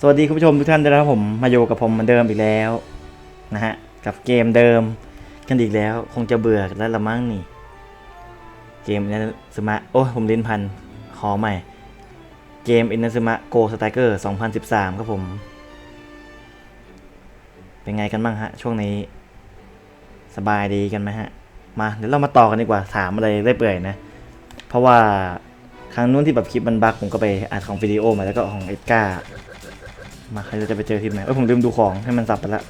สวัสดีคุณผู้ชมทุกท่านด้วยนะครับผมมาอยู่กับผมเหมือนเดิมอีกแล้วนะฮะกับเกมเดิมกันอีกแล้ว คงจะเบื่อแล้วละมั้งนี่ เกมอินสมะโอ้ผมลิ้นพันขอใหม่ เกมอินสมะโกสไตเกอร์2013 ครับผม เป็นไงกันบ้างฮะ ช่วงนี้ สบายดีกันไหมฮะ มาเดี๋ยวเรามาต่อกันดีกว่าถามอะไรได้เปื่อยนะ เพราะว่าครั้งนู้นที่แบบคลิปมันบักผมก็ไปอัดของวิดีโอมาแล้วก็ของเอ็ดการ์ มาใครจะไปเจอทีมไหนเอ้ยผมลืมดูของให้มันสับไปละ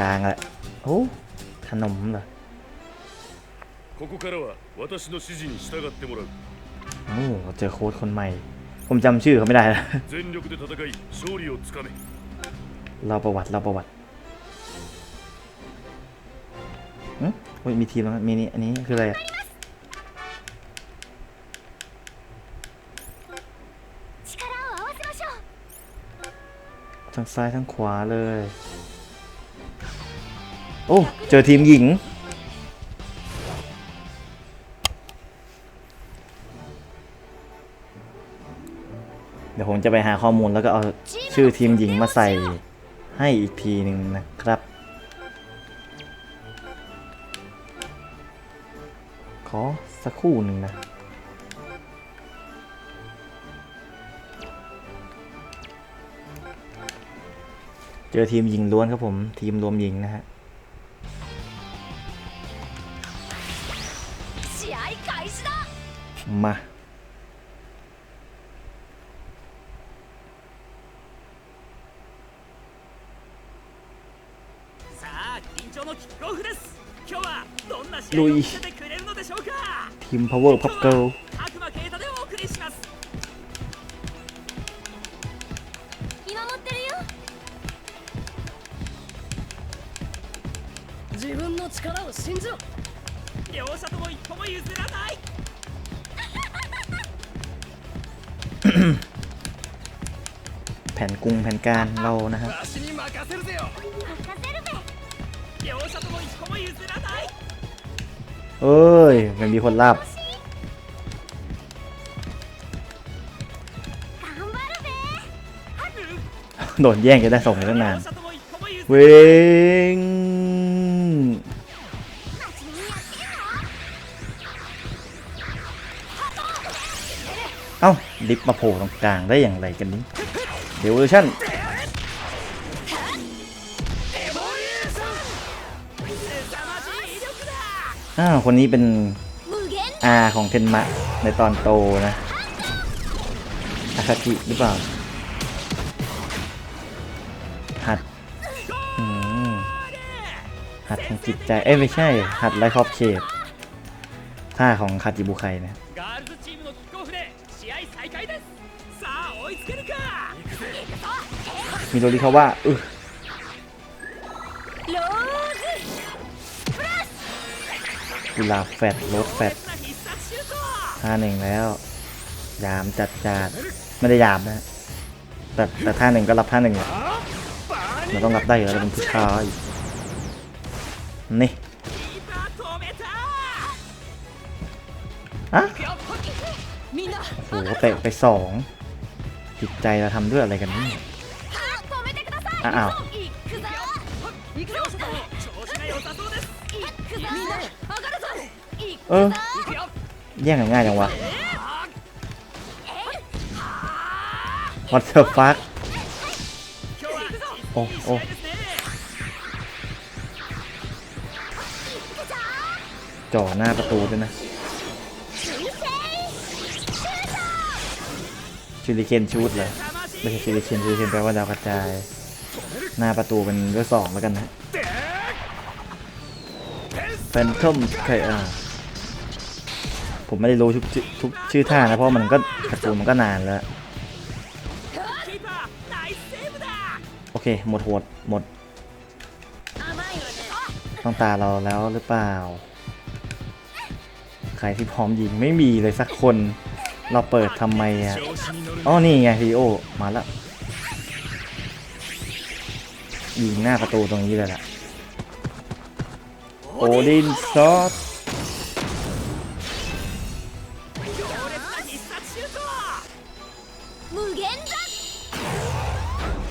กลางละโอ้ขนมเหรอ ここからは私の指示に従ってもらう โอ้เจอโค้ดคนใหม่ ผมจำชื่อเขาไม่ได้แล้ว 全力で戦い勝利をつかめ เราประวัติเราประวัติอืมโอ้ยมีทีมแล้วนะมีนี่อันนี้คืออะไรอะ ทั้งซ้ายทั้งขวาเลย โอ้ เจอทีมหญิง เดี๋ยวผมจะไปหาข้อมูลแล้วก็เอาชื่อทีมหญิงมาใส่ให้อีกทีหนึ่งนะครับ ขอสักครู่หนึ่งนะ เจอทีมหญิงล้วนครับผม ทีมรวมหญิงนะฮะมาลุยทีม power pop girl 両者とも一歩も譲らない แผนกรุงแผนการเรานะฮะ わしに任せるぜよ任せるべ両者とも一歩も譲らない เอ้ยมันมีคนรับ 頑張るべ โดนแย่งจะได้ส่งไปตั้งนาน 両者とも一歩も譲 เว らない ง ลิฟมาโผล่ตรงกลางได้อย่างไรกันนี้เดี๋ยวเวอร์ชันอ้าวคนนี้เป็นอาของเทนมะในตอนโตนะอาคาจิหรือเปล่า หัดหัดทางจิตใจ เอ้ไม่ใช่ หัดไลคขอบเขตท่าของคาจิบุไคนะ มิโดลิเขาว่าเออกุลาแฟดรถแฟดท่าหนึ่งแล้ว ยามจัดจัดไม่ได้ยามนะ แต่แต่ท่าหนึ่งก็รับท่าหนึ่งแหละเราต้องรับได้อยู่เป็นผู้ชายนี่อะโอ้โหเตะไปสองจิตใจเราทำด้วยอะไรกันนี่ อ้าวเออแย่งง่ายจังวะ What the fuck โอ้โอ้จ่อหน้าประตูด้วยนะชิลิเคนชูดเลยไม่ใช่ชิลิเคนชิลิเคนแปลว่าดาวกระจาย หน้าประตูเป็นเบอร์สองแล้วกันนะแฟนทอมใครอ่าผมไม่ได้รู้ทุกทุกชื่อท่านะ เพราะมันก็การ์ตูนมันก็นานแล้ว โอเค หมดโหดหมด ต้องตาเราแล้วหรือเปล่า ใครที่พร้อมยิงไม่มีเลยสักคน เราเปิดทำไมอะอ๋อนี่ไงฮีโอมาแล้ว ยิงหน้าประตูตรงนี้เลยล่ะ โอดินซอส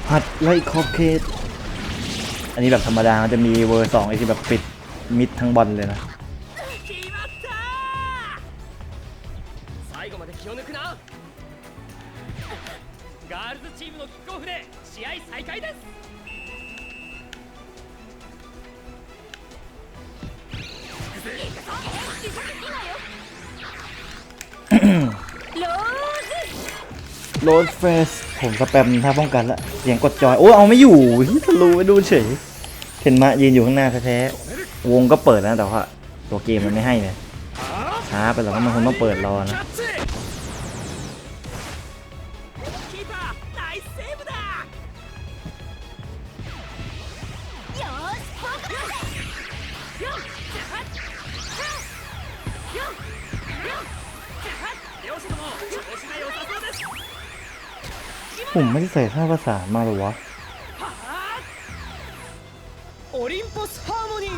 ผัดไล่คอบเคสอันนี้แบบธรรมดาจะมีเวอร์สองไอที่แบบปิดมิดทั้งบอลเลยนะ โรดเฟสผมสแปมท่าป้องกันละเสียงกดจอย โอ้เอาไม่อยู่ฮิทะลุไปดูเฉยเห็นมะยืนอยู่ข้างหน้าแท้ๆวงก็เปิดนะแต่ว่าตัวเกมมันไม่ให้เนี่ยช้าไปหรอกมันคงต้องเปิดรอนะ ผมไม่ได้ใส่ท่าภาษามาหรอวะโอลิมปัสฮาร์โมนี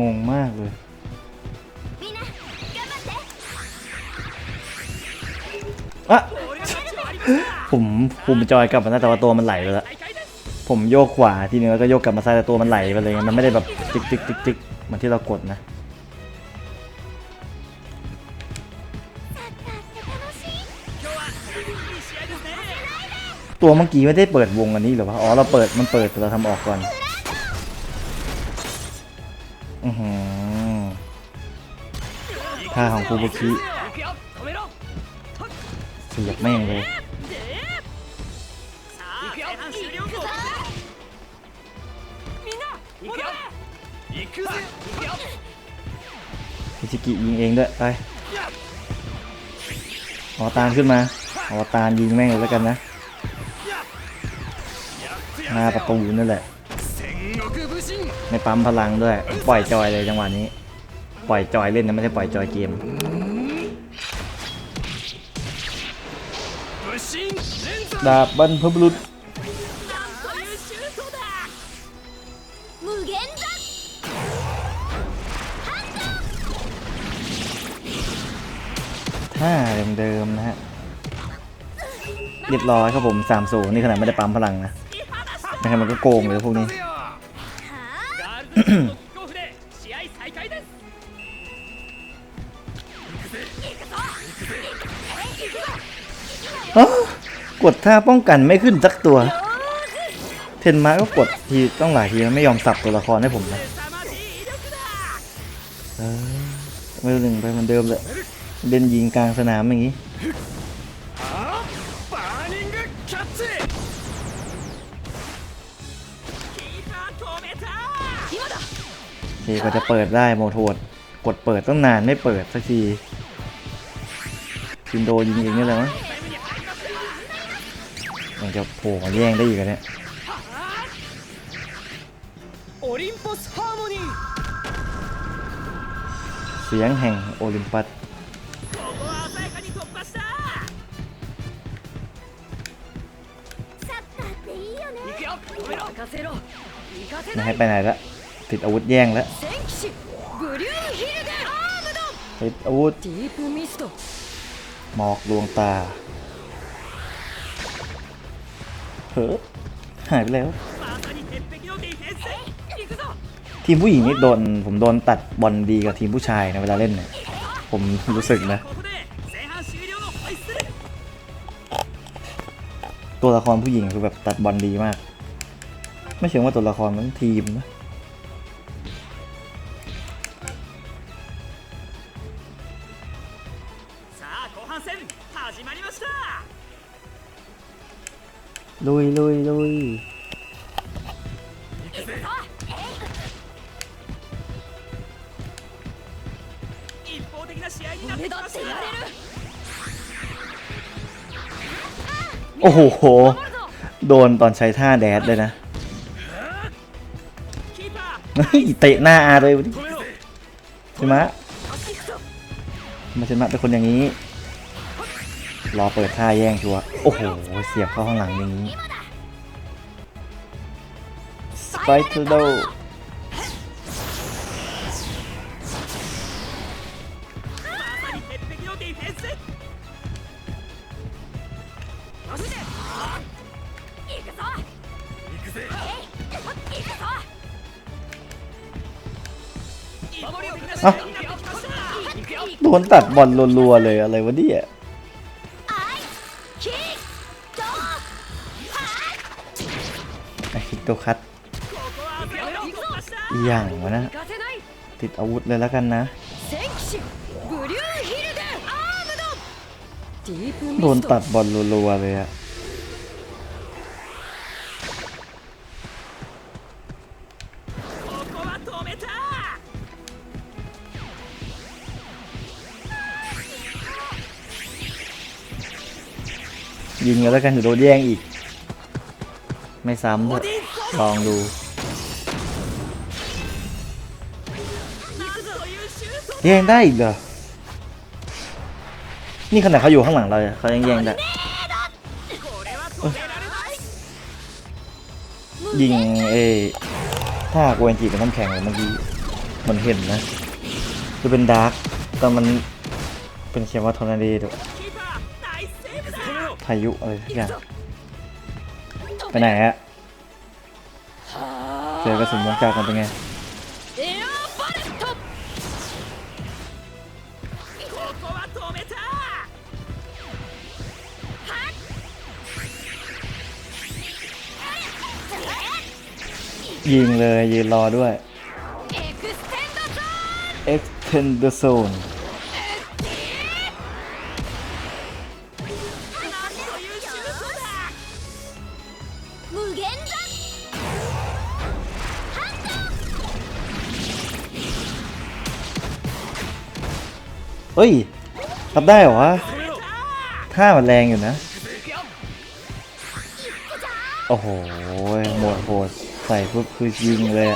งงมากเลยอะผมผมจอยกลับมาแต่ว่าตัวมันไหลไปแล้ว ผมโยกขวาทีนึงแล้วก็โยกกลับมาซ้ายแต่ตัวมันไหลไปเลยมันไม่ได้แบบจิกจิกจิกจิกเหมือนที่เรากดนะ ตัวเมื่อกี้ไม่ได้เปิดวงอันนี้หรือวะอ๋อเราเปิดมันเปิดแต่เราทำออกก่อนอือหือท่าของคูบุคิเสียบแม่งเลยฮิชิกิยิงเองด้วยไปออตามขึ้นมาออตามยิงแม่งเลยแล้วกันนะ หน้าประตูนั่นแหละไม่ปั๊มพลังด้วย ปล่อยจอยเลยจังหวะนี้ ปล่อยจอยเล่นนะไม่ใช่ปล่อยจอยเกมดาบบรนพบุรุษห้าเดิมๆนะฮะ เรียบร้อยครับผมสามสูนี่ขนาดไม่ได้ปั๊มพลังนะ ไม่งั้นมันก็โกงเลยพวกนี้ อ๋กดท่าป้องกันไม่ขึ้นสักตัว เทนมาก็กดทีต้องหลายทีแล้วไม่ยอมสับตัวละครให้ผมนะเออไม่รู้หนึ่งไปเหมือนเดิมเลยเดินยิงกลางสนามอย่างนี้ีกว่าจะเปิดได้โมโทดกดเปิดต้องนานไม่เปิดสักทีซินโดยิงเองนี่แหละมั้งยันจะโผล่มาแย่งได้อีกเนี่ยเสียงแห่งโอลิมปัสนายไปไหนละ ติดอาวุธแย่งแล้วติดอาวุธหมอกดวงตาเฮ้อหายไปแล้ว ทีมผู้หญิงนี่โดน ผมโดนตัดบอลดีกับทีมผู้ชายนะเวลาเล่นเนี่ย ผมรู้สึกนะ ตัวละครผู้หญิงคือแบบตัดบอลดีมาก ไม่เชิงว่าตัวละครมันทีมนะ 始まりました ลุยลุยลุย 一方的な試合になって俺だきましてたっやれる โอ้โห โดนตอนใช้ท่าแดดเลยนะ キーパ เฮ้ยเตะหน้าอาเลย ー止めろ ใช่ไหมะมาใช่ไหมะเป็นคนอย่างนี้ รอเปิดท่าแย่งชัวโอ้โห เสียบเข้าข้างหลังอย่างนี้สไปเทโดโดนตัดบอลรัวๆเลยอะไรวะเนี่ยัวคัดอย่างวะนะ ติดอาวุธเลยแล้วกันนะ โดนตัดบอลรัวๆเลยอะยิงแล้วกันจะโดนแย่งอีก ไม่ซ้ำเลย ลองดูแย่งได้อีกเหรอ นี่ขนาดเขาอยู่ข้างหลังเราเขายังแย่งได้ ยิงเอถ้ากูแอนจีเป็นน้ำแข็งเมื่อกี้มันเห็นนะจะเป็นดาร์กตอนมันเป็นเขียว่าทอร์นาเดด้พายุอะไรทุกอย่างไปไหนฮะ เจอกระสุนวงจากกันเป็นไงยิงเลยยืนรอด้วย Extend the zone เอ้ยรับได้เหรอวะท่ามันแรงอยู่นะ โอ้โหหมดโหดใส่ปุ๊บคือยิงเลย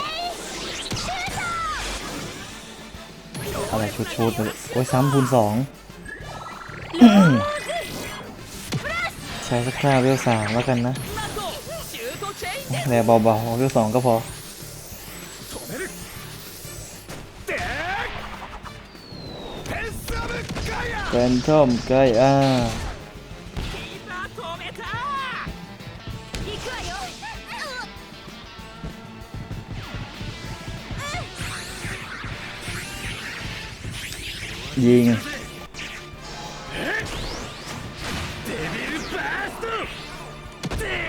อะไรชุดๆเลโอ้ยซ้ำคูนสองใช้สักคราเรียวสามแล้วกันนะแหลเบาๆเรียวสองก็พอ แฟนทอมไกอายิง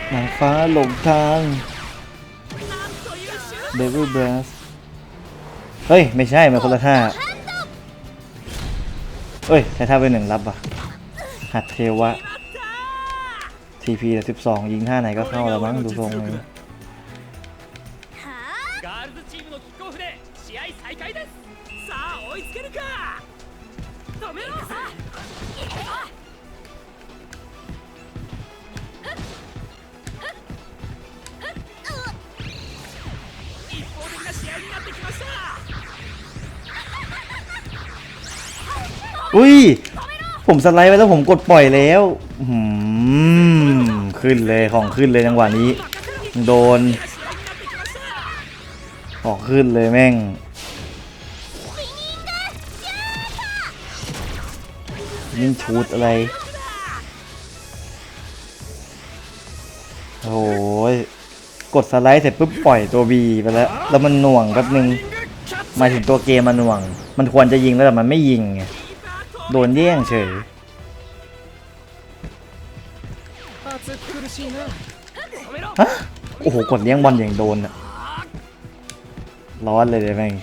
หนังฟ้าหลงทางเดวิลบลัสเฮ้ย ไม่ใช่มาคนละท่า เอ้ยใช้ท่าเป็นหนึ่งรับอะหัดเทวะ TP สิบสองยิงท่าไหนก็เข้าแล้วมั้งดูทรงเลย อุ้ย ผมสไลด์ไปแล้วผมกดปล่อยแล้วหืมขึ้นเลยของขึ้นเลยจังหวะนี้ โดนออกขึ้นเลยแม่ง ยิงชูดอะไร โอ้ยกดสไลด์เสร็จปุ๊บปล่อยตัวบีไปแล้ว แล้วมันหน่วงแป๊บนึง มาถึงตัวเกมมันหน่วง มันควรจะยิงแล้วแต่มันไม่ยิงไง โดนแย่งเฉยฮะโอ้โห กดเลี้ยงบอลอย่างโดนอะร้อนเลยเลยแม่ง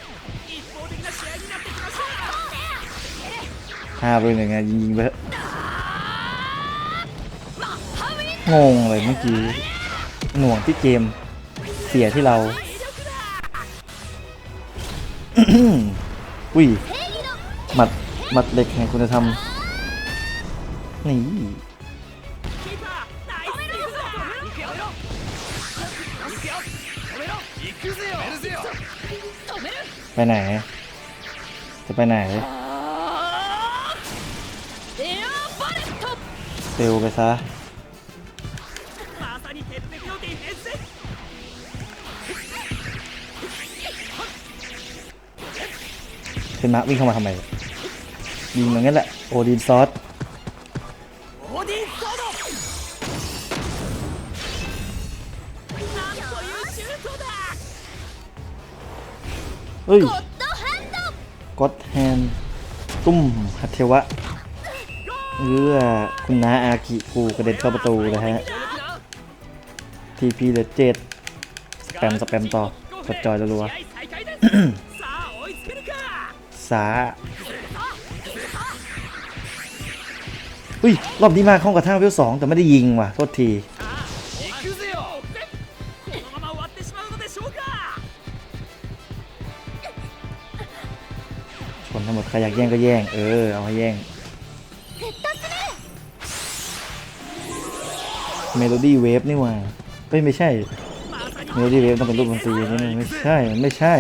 ห้าไปหนึ่งไงยิงไปงงเลยเมื่อกี้ หน่วงที่เกม เสียที่เรา อุ้ยหมัด มัดเหล็กไงคุณจะทำนี่ไปไหน จะไปไหนเซลไปซะเทนมะวิ่งเข้ามาทำไม ยิงอย่างนี้แหละ โอดินซอสเฮ้ยก็ดแฮนตุ้มฮัทเทวะเอื้อคุณน้าอากิคูกระเด็นเข้าประตูนะฮะทีพีเหลือเจ็ดสแปมสแปมต่อกดจอยรัวๆสา อุ้ย รอบนี้มาเข้ากับท่าเพียวสองแต่ไม่ได้ยิงว่ะ โทษที คนทั้งหมดใครอยากแย่งก็แย่ง เออ เอาให้แย่งเมโลดี้เวฟนี่ว่ะไม่ไม่ใช่เมโลดี้เวฟต้องเป็นรูปดนตรีนี่ไม่ใช่ ไม่ใช่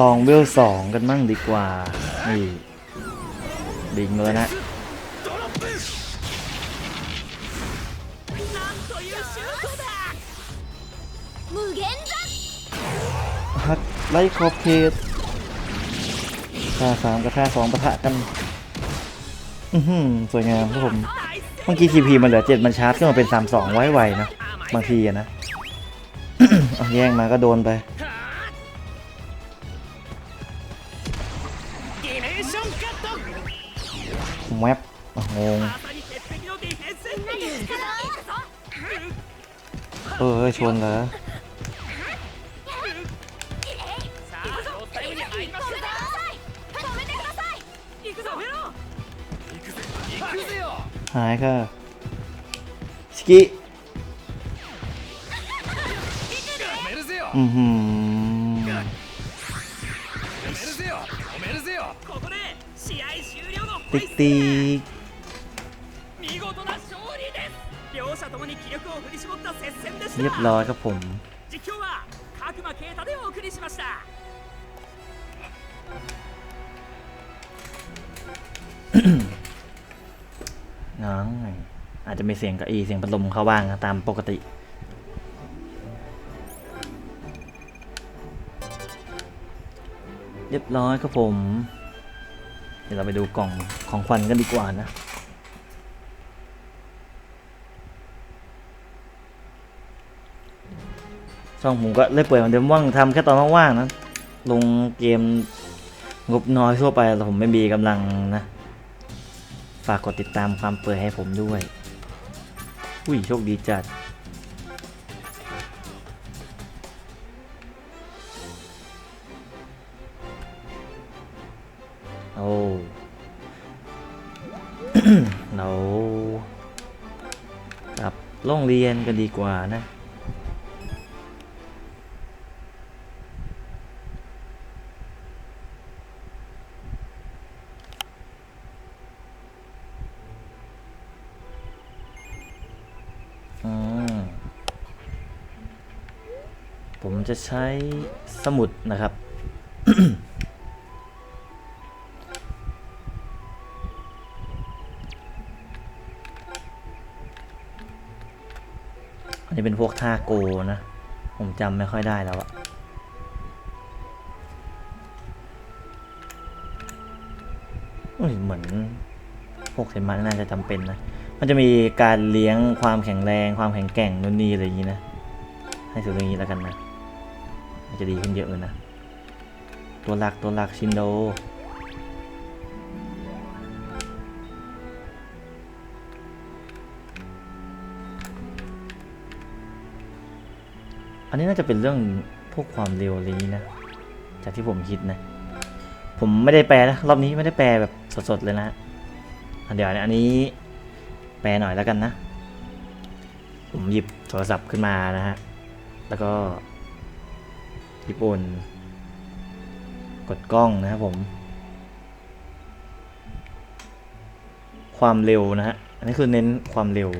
ลองเวลสองกันมั่งดีกว่า นี่ดิงเลยนะ ฮักไล่คอบเขตท่าสามกับท่าสองประทะกัน อือหือสวยงามครับผม เมื่อกี้ทีพีมันเหลือเจ็ดมันชาร์จขึ้นมาเป็นสามสองไวๆนะ บางทีอะนะ เอาแย่งมาก็โดนไป แวบงงเออชวนเหรอหายค่ะสกิอือหือ ติ๊กติ๊กเรียบร้อยครับผมน้องอาจจะมีเสียงกระอีเสียงพัดลมเข้าบ้างตามปกติเรียบร้อยครับผม ดี๋ยวเราไปดูกล่องของขวัญกันดีกว่านะ ช่องผมก็เล่อยเปิดมือนเดิมว่างทำแค่ตอนว่างๆนะ ลงเกมงบน้อยทั่วไปแต่ผมไม่มีกำลังนะ ฝากกดติดตามความเปิดให้ผมด้วย อุ้ยโชคดีจัด อ้เรากลับโรงเรียนกันดีกว่านะอืมผมจะใช้สมุดนะครับ นนี้เป็นพวกท่าโกนะ ผมจำไม่ค่อยได้แล้วอะเหมือนพวกเทนมันน่าจะจำเป็นนะ มันจะมีการเลี้ยงความแข็งแรง ความแข็งแกร่งนู่นนี่อะไรอย่างนี้นะ ให้สุดอย่างนี้แล้วกันนะ มันจะดีขึ้นเยอะเลยนะ ตัวหลักตัวหลักชินโด อันนี้น่าจะเป็นเรื่องพวกความเร็วอะไรอย่างนี้นะ จากที่ผมคิดนะ ผมไม่ได้แปลนะ รอบนี้ไม่ได้แปลแบบสดๆเลยนะอะเดี๋ยวอันนี้แปลหน่อยแล้วกันนะ ผมหยิบโทรศัพท์ขึ้นมานะฮะ แล้วก็ญี่ปุ่นกดกล้องนะครับผม ความเร็วนะฮะ อันนี้คือเน้นความเร็ว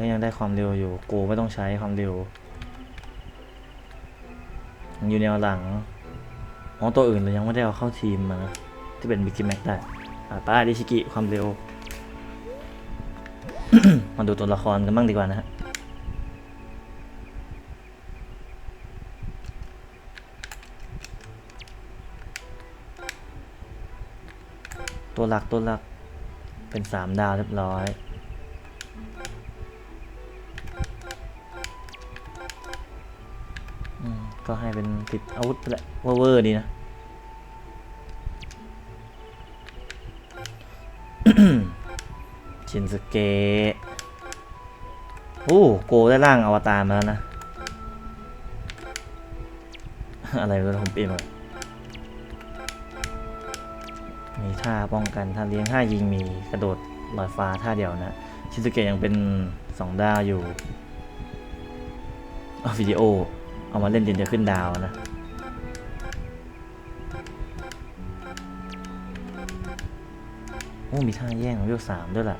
ก็ยังได้ความเร็วอยู่โกไม่ต้องใช้ความเร็ว อยู่แนวหลังอ๋อตัวอื่นเรายังไม่ได้เอาเข้าทีมมานะที่เป็นบิกิแม็กได้อ่าป้าดิชิกิความเร็ว มาดูตัวละครกันบ้างดีกว่านะฮะตัวหลักตัวหลักเป็นสามดาวเรียบร้อย ก็ให้เป็นติดอาวุธไปแหละเวอร์ดีนะชินสเกะโอ้โกได้ร่างอวตารมาแล้วนะ อะไรไม่รู้ผมเปลี่ยนหมดมีท่าป้องกันท่าเลี้ยงท่ายิงมีกระโดดลอยฟ้าท่าเดียวนะ ชินสเกะยังเป็นสองดาวอยู่เอาวิดีโอ เอามาเล่นเดี๋ยวจะขึ้นดาวนะโอ้มีท่าแย่งของเวลสามด้วยล่ะ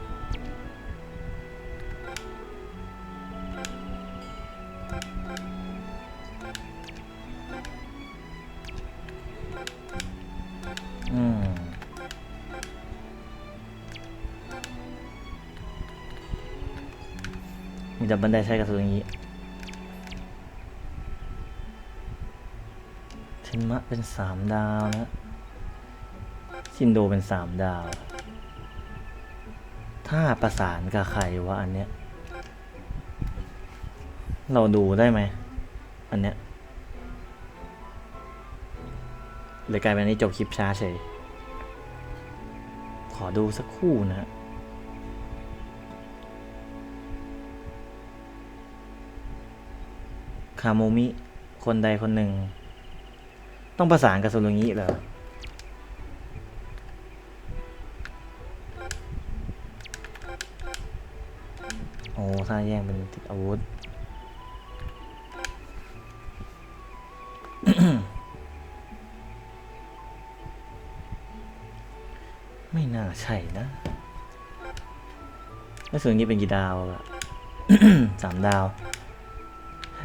อืมมีดับบันไดใช้กับตัวอย่างนี้ เทน มะเป็นสามดาวนะชินโดเป็นสามดาว ถ้าประสานกับใครวะอันเนี้ย เราดูได้ไหม อันเนี้ยเลยกลายเป็นนี้จบคลิปช้าเฉย ขอดูสักคู่นะ คาโมมิ คนใดคนหนึ่ง ต้องประสานกับโซโลงิเหรอโอ้ถ้าแย่งเป็นติดอาวุธไม่น่าใช่นะ แล้วส่วนนี้เป็นกี่ดาวอะสามดาว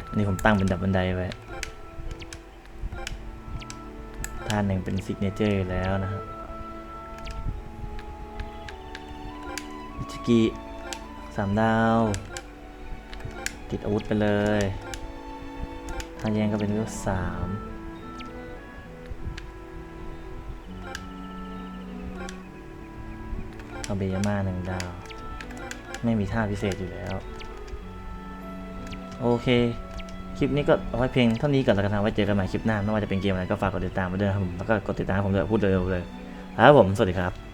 อันนี้ผมตั้งเป็นดับบันไดไว้ ท่าหนึ่งเป็นซิกเนเจอร์แล้วนะฮะอิชิกิสามดาว ติดอาวุธไปเลยถ้าแย่งก็เป็นเวลสามเอาเบยาม่าหนึ่งดาว ไม่มีท่าพิเศษอยู่แล้ว โอเค คลิปนี้ก็เอาไว้เพียงเท่านี้ก่อนแล้วกันนะไว้เจอกันใหม่คลิปหน้าไม่ว่าจะเป็นเกมอะไรก็ฝากกดติดตามมาด้วยครับผมแล้วก็กดติดตามผมด้วยพูดเร็วๆเลยครับผมสวัสดีครับ